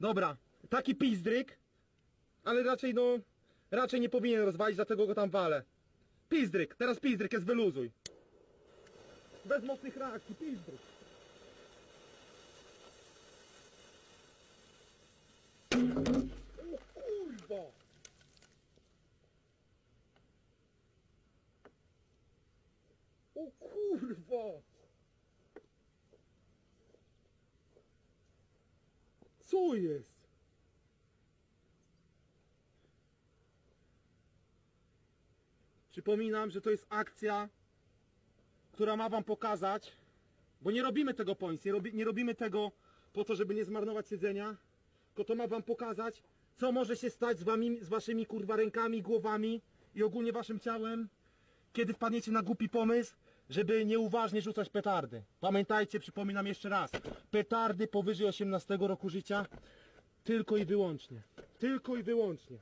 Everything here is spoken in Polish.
Dobra, taki pizdryk, ale raczej no, raczej nie powinien rozwalić, dlatego go tam walę. Pizdryk, teraz pizdryk jest wyluzuj. Bez mocnych reakcji, pizdryk. O kurwa! O kurwa! Co jest? Przypominam, że to jest akcja, która ma wam pokazać, bo nie robimy tego po nic, nie, robi, nie robimy tego po to, żeby nie zmarnować jedzenia, tylko to ma wam pokazać, co może się stać z, wami, z waszymi kurwa rękami, głowami i ogólnie waszym ciałem, kiedy wpadniecie na głupi pomysł, żeby nieuważnie rzucać petardy. Pamiętajcie, przypominam jeszcze raz, petardy powyżej 18 roku życia tylko i wyłącznie. Tylko i wyłącznie.